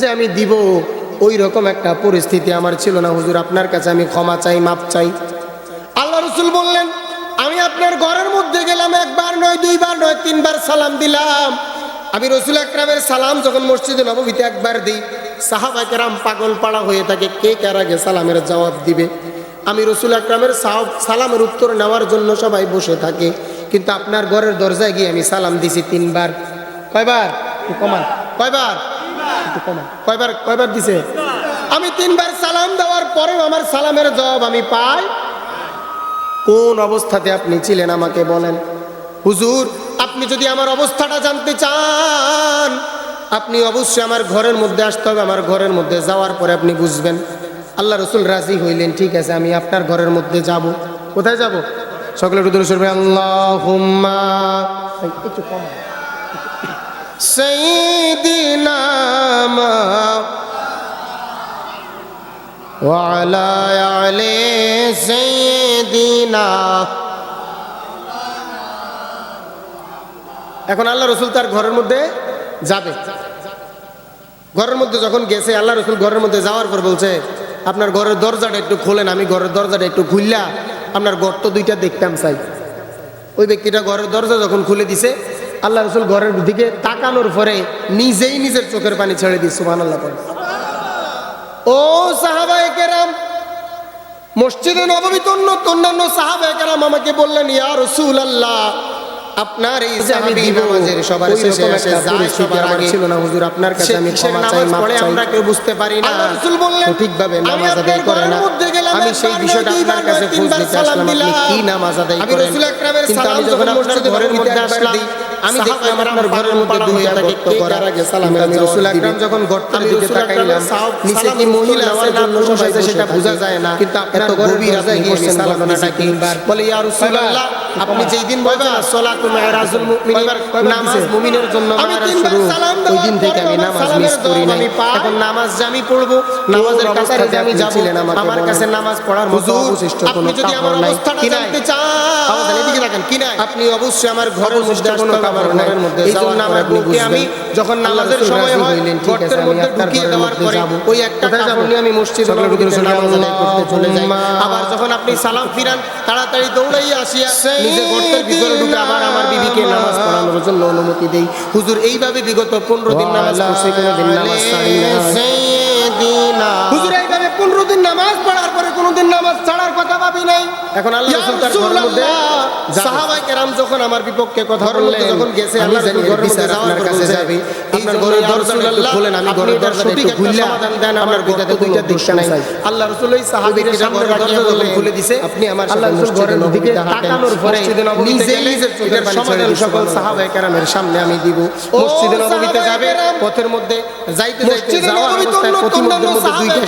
যে আমি দিব ওই রকম একটা পরিস্থিতি আমার ছিল না। হুজুর, আপনার কাছে আমি ক্ষমা চাই মাপ চাই। আল্লাহ রসুল বললেন, আমি আপনার ঘরের মধ্যে গেলাম, একবার নয়, দুইবার নয়, তিনবার সালাম দিলাম। আমি রসুল আকরামের সালাম যখন মসজিদে নবমীতে একবার দিই সাহাবাকেরাম পাগল পাড়া হয়ে থাকে, কে কার আগে সালামের জবাব দিবে? আমি রসুল আকরামের সালামের উত্তর নেওয়ার জন্য সবাই বসে থাকে, কিন্তু আপনার ঘরের দরজায় গিয়ে আমি সালাম দিছি তিনবার। কয়বার? কমান। কয়বার? কয়বার দিছে? আমি তিনবার সালাম দেওয়ার পরেও আমার সালামের জবাব আমি পাই কোন অবস্থাতে আপনি ছিলেন আমাকে বলেন? হুজুর, আপনি যদি আমার অবস্থাটা জানতে চান, আপনি অবশ্যই আমার ঘরের মধ্যে আসতে হবে। আমার ঘরের মধ্যে যাওয়ার পরে আপনি বুঝবেন। আল্লাহ রসুল রাজি হইলেন, ঠিক আছে, আমি আপনার ঘরের মধ্যে যাব। কোথায় যাব? সকলে রুদুল শুনবে আল্লাহ একটু কম سيدنا ما وعلى آل سيدنا এখন আল্লাহ রসুল তার ঘরের মধ্যে যাবে ঘরের মধ্যে যখন গেছে আল্লাহ রসুল ঘরের মধ্যে যাওয়ার পর বলছে আপনার ঘরের দরজাটা একটু খোলেন আমি ঘরের দরজাটা একটু খুললা আপনার ঘর তো দুইটা দেখতাম চাই ওই ব্যক্তিটা ঘরের দরজা যখন খুলে দিছে আল্লাহ রসুল ঘরের দিকে তাকানোর পরে নিজেই নিজের চোখের পানি ছেড়ে দিচ্ছে সুহান আল্লাহ ও সাহাবায়ে কেরাম মসজিদে নবমীতে অন্য অন্যান্য সাহাবায়ে কেরাম আমাকে বললেন ইয়া রসুল আল্লাহ আপনার এই যে নামাজের সবার শেষে এসে যাই সবার আগে ছিল না হুজুর আপনার কাছে আমি ক্ষমা চাই মাপ চাই। আমরা কেউ বুঝতে পারি না। রাসূল বললেন ঠিকভাবে নামাজ আদায় করে না। আমি সেই বিষয়টা আপনার কাছে খোঁজ নিতে আসলাম আপনি কি নামাজ আদায় করেন? কিন্তু আমি যখন আপনার ঘরের মধ্যে আসলাম আমি দেখলাম আপনার ঘরের মধ্যে দুইটা গর্ত করার আগে সালামের আমি রাসূল আকরাম যখন গর্তের দিকে তাকাইলাম নিচে কি মহিলা না পুরুষ আছে সেটা বোঝা যায় না। কিন্তু এত গভীর আপনি করছেন ঘটনাটা কি বলে ইয়া রাসূলুল্লাহ আপনি যেই দিন বলবেন সালাতু মিরাজুল মুমিনিন নামাজ মুমিনের জন্য মারা শুরু। ওই দিন থেকে আমি নামাজ মিস করি নাই। এখন নামাজ আমি পড়ব নামাজের যে আমি যাব আমার কাছে নামাজ পড়ার মতো অবশিষ্ট কোনো কাপড় নাই। কি জানতে আমাদের এদিকে দেখেন কি নাই? আপনি অবশ্যই আমার ঘরের মধ্যে কোনো যখন নামাজের সময় হয় গর্তের মধ্যে ঢুকিয়ে দেওয়ার পরে ওই একটা কাপড় নিয়ে আমি মসজিদে নামাজ আদায় করতে চলে যাই। আবার যখন আপনি সালাম ফিরান তাড়াতাড়ি দৌড়াইয়া আসিয়া নিজে গর্তের ভিতরে ঢুকে আবার আমার বিবিকে নামাজ পড়ানোর জন্য অনুমতি দেই। হুজুর এইভাবে বিগত পনেরো দিন নামাজ পড়ছি কোনোদিন নামাজ ছাড়ি না হুজুর এইভাবে পনেরো দিন নামাজ পড়ার পরে কোনোদিন নামাজ ছাড়ার কথা ভাবি নাই। এখন আল্লাহ রাসূল তার ঘরের মধ্যে সাহাবায়ে কেরাম যখন আমার বিপক্ষে কথা বললেন যখন গেছে আল্লাহ জানি ঘরের মধ্যে যাওয়ার কাছে যাবে। আপনার ঘরের দরজাটা একটু খুলেন আমি ঘরের দরজাটা একটু আমার দুইটা দিশা নাই। আল্লাহ রাসূল ওই সাহাবীর সামনে খুলে দিছে আপনি আমার আল্লাহ রাসূল ঘরের দিকে তাকানোর পরে চোখের সমাধান সকল সাহাবায়ে কেরামের সামনে আমি দিব। মসজিদে নববীতে যাবে পথের মধ্যে যাইতে যাইতে যাওয়ার অবস্থায় দুইটা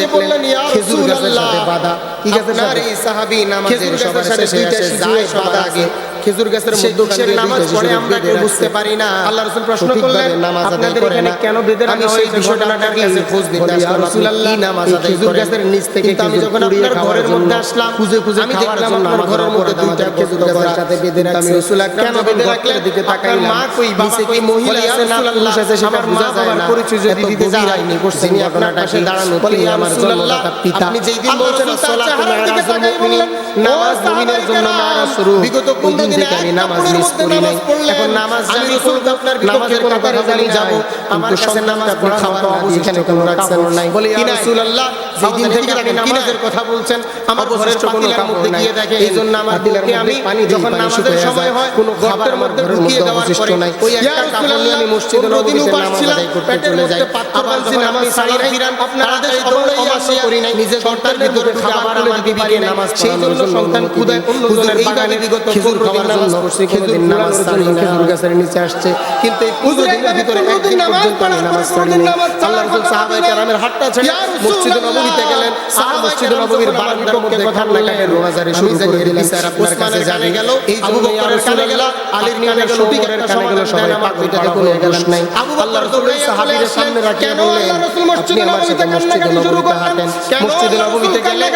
দেখলেন খেজুর গাছের সাথে বাঁধা। কি গাছের সাথে? এই সাহাবী নামাজের সবার শেষে এসে যায় সবার আগে। খেজুর গাছের মধ্যে নামাজ পড়ে আমরা কেউ বুঝতে পারি না। আল্লাহ রাসূল প্রশ্ন করলেন নামাজ আদায় করে না? কেন বেদের আমি সেই বিষয়টা আপনার কাছে খোঁজ নিতে আসলাম। রাসূলুল্লাহ নামাজ আদায় খেজুর গাছের নিচ থেকে আমি যখন আপনার ঘরের মধ্যে আসলাম খুঁজে খুঁজে আমি দেখলাম আপনার ঘরের মধ্যে দুইটা খেজুর গাছের সাথে বেঁধে রাখছি আমি রাসূল কেন বেঁধে রাখলে দিকে তাকাইলাম মা কই? নিচে কি মহিলা আছে না পুরুষ আছে সেটা বোঝা যায় না। পরিচয় যদি দিতে যায় যায়নি করছেন ঘটনাটা কি দাঁড়ানো তিনি আমার জন্মদাতা পিতা। আপনি যেই দিন বলছেন সালাতু মিরাজুল মুমিনিন নামাজ মুমিনের জন্য মারা শুরু বিগত 15 দিন থেকে আমি নামাজ মিস করি নাই এখন নামাজ জানি করব আপনার নামাজের কাতারে জানি যাব। আমার কাছে নামাজ পড়া খাওয়া এখানে কোনো রাখছেন নাই। বলি ইয়া রাসূলুল্লাহ যেই দিন থেকে আপনি নামাজের কথা বলছেন আমার ঘরের পাতিলার মধ্যে গিয়ে দেখে এই জন্য আমার দিলকে আমি পানি যখন নামাজের সময় হয় কোনো ঘরের মধ্যে ঢুকিয়ে দেওয়ার পরে ওই একটা কাপড় নিয়ে আমি মসজিদে নববীতে নামাজ আদায় করতে চলে যাই। আবার যখন আমি সারি ফিরান আপনারা দৌড়াই আসি করি নাই নিজে ঘরটার ভিতরে খাবার আমার বিবিকে নামাজ সেই জন্য সন্তান খুদায় অন্যজনের বাগানে বিগত খেজুর খাবার জন্য খেজুর নামাজ ছাড়ি না। খেজুর গাছের নিচে আসছে। কিন্তু এই পনেরো দিনের ভিতরে একদিন পর্যন্ত আমি নামাজ ছাড়ি নাই আল্লাহ রাসূল সাহাবায়ে কেরামের হাতটা ছেড়ে মসজিদে নববীতে গেলেন। আর মসজিদে নববীর বারান্দার মধ্যে কথা লাগালেন রোজারে শুরু করে দিলেন আপনার কাছে যাবে। এই আবু বকরের কানে গেল আলীর কানে গেল ওমরের কানে গেল সবাই পাগল পাড়া হয়ে গেলেন। নাই আল্লাহ রাসূল সাহাবীদের সামনে রাখিয়ে বললেন আপনি আমার সাথে মসজিদে নববীতে হাঁটেন মসজিদে নববীতে গেলে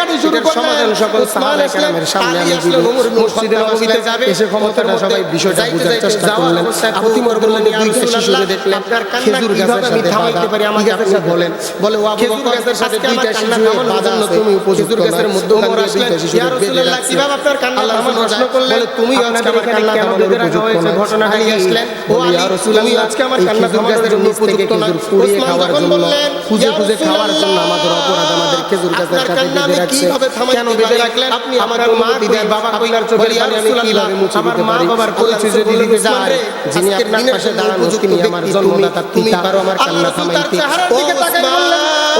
সমাধান সকল সাহাবায়ে কেরামের সামনে আমি দিব মসজিদে নববীতে যাবে এসে ক্ষমতাটা সবাই বিষয়টা বোঝার চেষ্টা করলেন। আপনি মরগুলানি দুইটা শিশুকে দেখলেন। খেজুর গাছের আমি থামাইতে পারি আমাকে আপনি বলেন বলে ওয়া খেজুর গাছের সাথে দুইটা শিশু বাধা তুমি খেজুর গাছের মধ্যখান দিয়ে দুইটা শিশু রাসূলুল্লাহ কীভাবে আপনার কান্না থামানো প্রশ্ন করলেন তুমি আজকে আমার কান্না থামানোর উপযুক্ত না ঘটনা হারিয়ে আসলেন ও আলী তুমি আজকে আমার কান্না থামানোর জন্য উপযুক্ত না ওসমান যখন বললেন খুঁজে খুঁজে খাওয়ার জন্য আমাদের অপরাধ আমাদের খেজুর গাছের সাথে বেঁধে রাখছে। কেন বেঁধে রাখলেন? আপনি আমার মা দিদার বাবা কইলার চোখের পানি আমি কীভাবে মুছে দিতে পারি? আমার পরিচয় যদি দিতে যায় যিনি আপনার পাশে দাঁড়ানো তিনি আমার জন্মদাতা পিতা আমার কান্না থামাইতে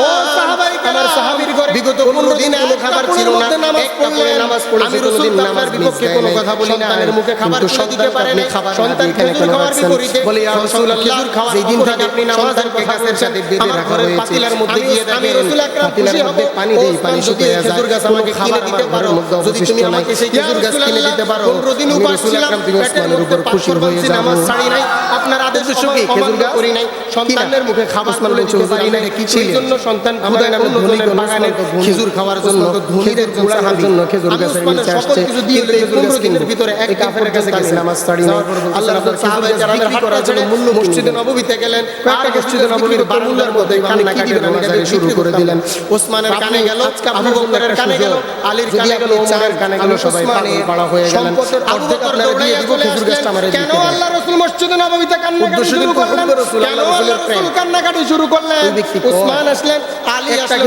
ও সাহাবা আমার সাহাবীর ঘরে বিগত 15 দিন কোনো খাবার ছিল না। এক কাপড়ে নামাজ পড়েছি আমি রাসূল নামাজ বিপক্ষে কোনো কথা বলি না। এর মুখে খাবার তুলে দিতে পারে না সন্তান খেজুর খাওয়ার বিপরীতে বলে ইয়া রাসূলুল্লাহ খেজুর খাওয়া দিন থেকে আপনি নামাজ পড়ে গাছের সাথে বেঁধে রাখা হয়েছে। পাতিলার মধ্যে দিয়ে আমি রাসূল আকরাম খুশি হব। পানি দেই পানি শুকিয়ে যায় খেজুর গাছ আমাকে কিনে দিতে পারো যদি তুমি আমাকে সেই খেজুর গাছ কিনে দিতে পারো 15 দিন উপাস ছিলাম পেটের উপর খুশি হয়ে যাব। নামাজ ছাড়ি নাই আপনার আদেশ সুখী খেজুর গাছ করি নাই সন্তানের মুখে খাবার তুলে দিতে পারি নাই কি জন্য সন্তান ক্ষুধায় ধনীগণ বাগানে খেজুর খাওয়ার জন্য ধনীদের গোড়ার জন্য খেজুর গাছের নিচে আসছে কিন্তু এই পনেরো দিনের ভিতরে এক কাপড়ের কাছে গেছে। নামাজ তাড়ি নেই। আল্লাহ রাসূল সাহাবায়ে কেরাম হাতটা ছেড়ে মূল্য মসজিদে নববীতে গেলেন আর মসজিদে নববীর বারান্দার মধ্যে কান্না কাটিয়ে রোজারি শুরু করে দিলেন। ওসমানের কানে গেল আবু বকরের কানে গেল আলীর কানে গেল ওমরের কানে গেল সবাই পাগল পাড়া হয়ে গেলেন। অর্ধেক আপনারা দিয়ে দিব খেজুর গাছটা আমারে কেন আল্লাহ রাসূল মসজিদে নববীতে কান্না কাটি শুরু করলেন কেন আল্লাহ রাসূল কান্না কাটি শুরু করলেন ওসমান আসলেন আলী আসলেন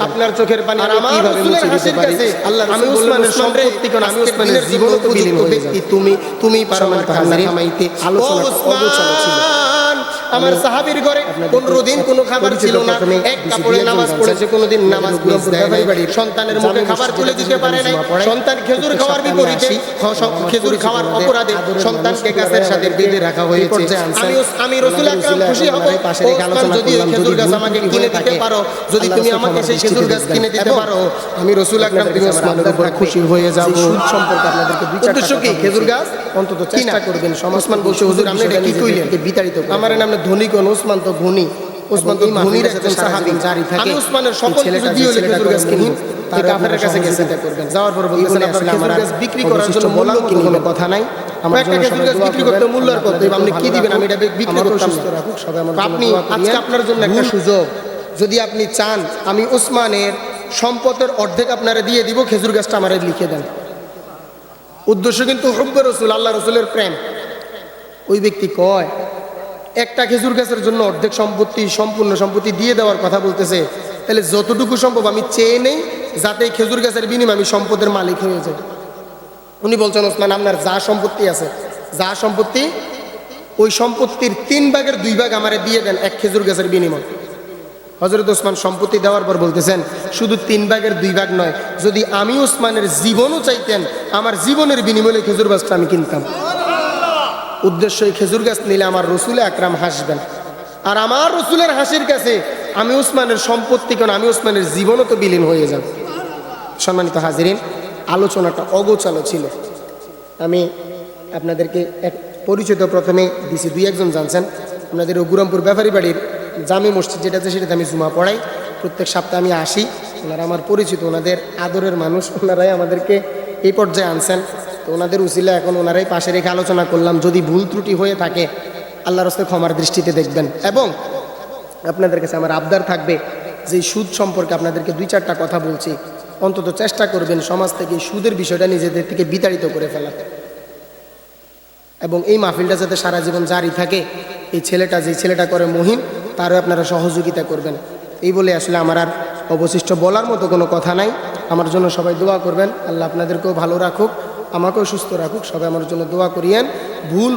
আপনার চোখের পানি আর আমার রাসূলের হাসির কাছে আল্লাহ আমি উসমানের সম্পত্তি কোন? আমি উসমানের জীবন উপযুক্ত ব্যক্তি তুমি তুমি পারো না কামাইতে আলোচনা অগোছালো ছিল। আমার সাহাবির ঘরে পনেরো দিন কোনো খাবার ছিল না। এক কাপড়ে নামাজ পড়েছে কোনোদিন নামাজ সন্তানের মুখে খাবার তুলে দিতে পারে নাই। সন্তান খেজুর খাওয়ার বিপরীতে খেজুর খাওয়ার অপরাধে সন্তানকে গাছের সাথে বেঁধে রাখা হয়েছে। আমি আমি রসুল আকরাম খুশি হব। যদি ওই খেজুর গাছ আমাকে কিনে দিতে পারো যদি তুমি আমাকে সেই খেজুর গাছ কিনে দিতে পারো আমি রসুল আকরাম তুমি ওসমানের উপর খুশি হয়ে যাব। সম্পর্কে আপনাদেরকে উদ্দেশ্য কি? খেজুর গাছ অন্তত চেষ্টা করবেন সমাজমান বসে হুজুর আপনি এটা কি কইলেন? যে বিতাড়িত আমার নাম ধনী কোন ওসমান তো ধনী। ওসমান তো ধনীর একজন সাহাবী জারি থাকে আমি ওসমানের সকল কিছু দিয়ে লিখে হুজুর কাছে কিনি কাফেরের কাছে গেছে। যাওয়ার পর বলতেছেন আপনি আমার কাছে বিক্রি করার জন্য মূল্য কিনি কথা নাই। আমার বিক্রি করতে মূল্যর কত? আপনি কি দিবেন? আমি এটা বিক্রি করতাম আপনি আজকে আপনার জন্য একটা সুযোগ। যদি আপনি চান আমি ওসমানের সম্পদের অর্ধেক আপনারা দিয়ে দিব খেজুর গাছটা আমার লিখে দেন উদ্দেশ্য কিন্তু হব্বে রসুল, আল্লাহ রসুলের প্রেম। ওই ব্যক্তি কয়, একটা খেজুর গাছের জন্য অর্ধেক সম্পত্তি, সম্পূর্ণ সম্পত্তি দিয়ে দেওয়ার কথা বলতেছে। তাহলে যতটুকু সম্ভব আমি চেয়ে নেই, যাতে খেজুর গাছের বিনিময় আমি সম্পদের মালিক হয়ে যাই। উনি বলছেন, ওসমান, আপনার যা সম্পত্তি আছে, যা সম্পত্তি, ওই সম্পত্তির তিন ভাগের দুই ভাগ আমারে দিয়ে দেন এক খেজুর গাছের বিনিময়। হজরত ওসমান সম্পত্তি দেওয়ার পর বলতেছেন, শুধু তিন ভাগের দুই ভাগ নয়, যদি আমি ওসমানের জীবনও চাইতেন, আমার জীবনের বিনিময়ে খেজুর গাছটা আমি কিনতাম। উদ্দেশ্য এই খেজুর গাছ নিলে আমার রসুলে আকরাম হাসবেন। আর আমার রসুলের হাসির কাছে আমি ওসমানের সম্পত্তি কেন, আমি ওসমানের জীবনও তো বিলীন হয়ে যাব। সম্মানিত হাজিরিন, আলোচনাটা অগোচালো ছিল। আমি আপনাদেরকে এক পরিচিত প্রথমে দিছি, দুই একজন জানছেন। আপনাদের রঘুরামপুর ব্যাপারী বাড়ির জামে মসজিদ যেটা আছে সেটাতে আমি জুমা পড়াই। প্রত্যেক সপ্তাহে আমি আসি। ওনারা আমার পরিচিত, ওনাদের আদরের মানুষ, ওনারাই আমাদেরকে এই পর্যায়ে আনছেন। তো ওনাদের উচিলে এখন ওনারাই পাশে রেখে আলোচনা করলাম। যদি ভুল ত্রুটি হয়ে থাকে আল্লাহ রস্তে ক্ষমার দৃষ্টিতে দেখবেন। এবং আপনাদের কাছে আমার আবদার থাকবে যে সুদ সম্পর্কে আপনাদেরকে দুই চারটা কথা বলছি। অন্তত চেষ্টা করবেন সমাজ থেকে সুদের বিষয়টা নিজেদের থেকে বিতাড়িত করে ফেলা এবং এই মাহফিলটা যাতে সারা জীবন জারি থাকে, এই ছেলেটা যে ছেলেটা করে মহিম তারও আপনারা সহযোগিতা করবেন। এই বলে আসলে আমার আর অবশিষ্ট বলার মতো কোনো কথা নাই। আমার জন্য সবাই দোয়া করবেন। আল্লাহ আপনাদেরকেও ভালো রাখুক, আমাকেও সুস্থ রাখুক। সবাই আমার জন্য দোয়া করিয়েন। ভুল